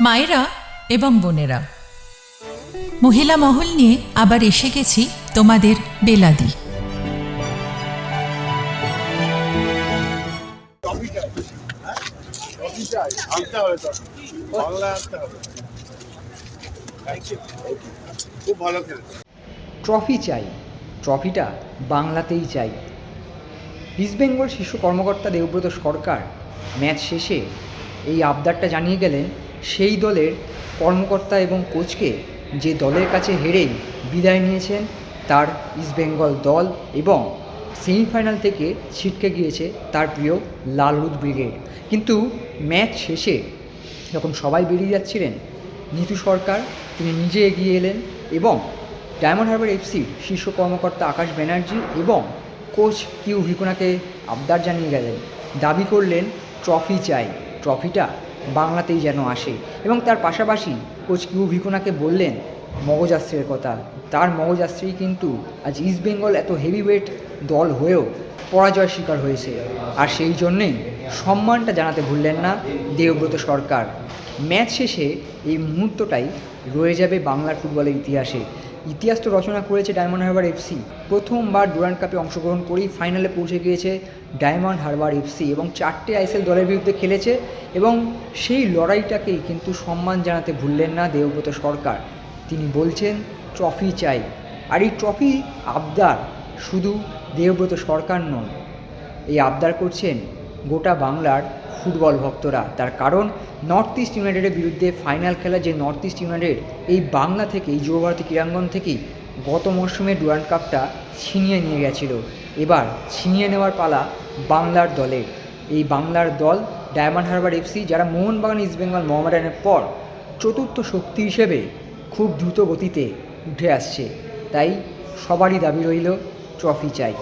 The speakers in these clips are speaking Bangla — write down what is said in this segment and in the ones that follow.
মায়েরা এবং বোনেরা মহিলা মহল নিয়ে আবার এসে গেছি তোমাদের বেলাদি. খুব ভালো খেলেছে ট্রফি চাই, ট্রফিটা বাংলাতেই চাই। ইস্টবেঙ্গল শিশু কর্মকর্তা দেবব্রত সরকার ম্যাচ শেষে এই আবদারটা জানিয়ে গেলেন, সেই দলের কর্মকর্তা এবং কোচকে যে দলের কাছে হেরেই বিদায় নিয়েছেন, তার ইস্টবেঙ্গল দল এবং সেমিফাইনাল থেকে ছিটকে গিয়েছে তার প্রিয় লাল হলুদ ব্রিগেড। কিন্তু ম্যাচ শেষে যখন সবাই বেরিয়ে যাচ্ছিলেন, নীতু সরকার, তিনি নিজে এগিয়ে এলেন এবং ডায়মন্ড হারবার এফসির শীর্ষ কর্মকর্তা আকাশ ব্যানার্জি এবং কোচ কিউ ভিকোনাকে আবদার জানিয়ে গেলেন। দাবি করলেন, ট্রফি চাই। ট্রফিটা বাংলাতেই যেন আসে। এবং তার পাশাপাশি কোচ কিউ ভিকোনাকে বললেন মগজাস্ত্রের কথা। তার মগজাস্ত্রেই কিন্তু আজ ইস্ট বেঙ্গল এত হেভিওয়েট দল হয়েও পরাজয় শিকার হয়েছে। আর সেই জন্যেই সম্মানটা জানাতে ভুললেন না দেবব্রত সরকার। ম্যাচ শেষে এই মুহূর্তটাই রয়ে যাবে বাংলার ফুটবলের ইতিহাসে। ইতিহাস তো রচনা করেছে ডায়মন্ড হারবার এফসি। প্রথমবার ডুরান্ড কাপে অংশগ্রহণ করেই ফাইনালে পৌঁছে গিয়েছে ডায়মন্ড হারবার এফসি এবং চারটে আইএসএল দলের বিরুদ্ধে খেলেছে এবং সেই লড়াইটাকেই কিন্তু সম্মান জানাতে ভুললেন না দেবব্রত সরকার। তিনি বলছেন, ট্রফি চাই। আর এই ট্রফি আবদার শুধু দেবব্রত সরকার নন এই আবদার করছেন গোটা বাংলার ফুটবল ভক্তরা। তার কারণ নর্থ ইস্ট ইউনাইটেডের বিরুদ্ধে ফাইনাল খেলা যে নর্থ ইস্ট ইউনাইটেড এই বাংলা থেকে, এই যুবভারতী ক্রীড়াঙ্গন থেকেই গত মরশুমে ডুরান্ড কাপটা ছিনিয়ে নিয়ে গেছিল। এবার ছিনিয়ে নেওয়ার পালা বাংলার দলের এই বাংলার দল ডায়মন্ড হারবার এফসি যারা মোহনবাগান ইস্টবেঙ্গল মোহামেডানের পর চতুর্থ শক্তি হিসেবে খুব দ্রুত গতিতে উঠে আসছে। তাই সবারই দাবি রইল ট্রফি চাই।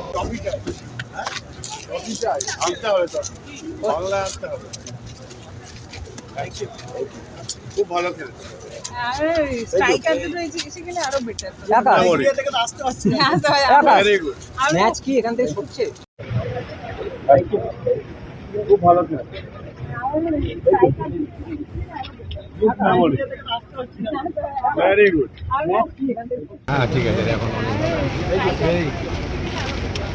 খুব ভালো খেলেছে. ম্যাচ কি এখান থেকে সরছে? খুব ভালো খেলেছে. হ্যাঁ ঠিক আছে এখন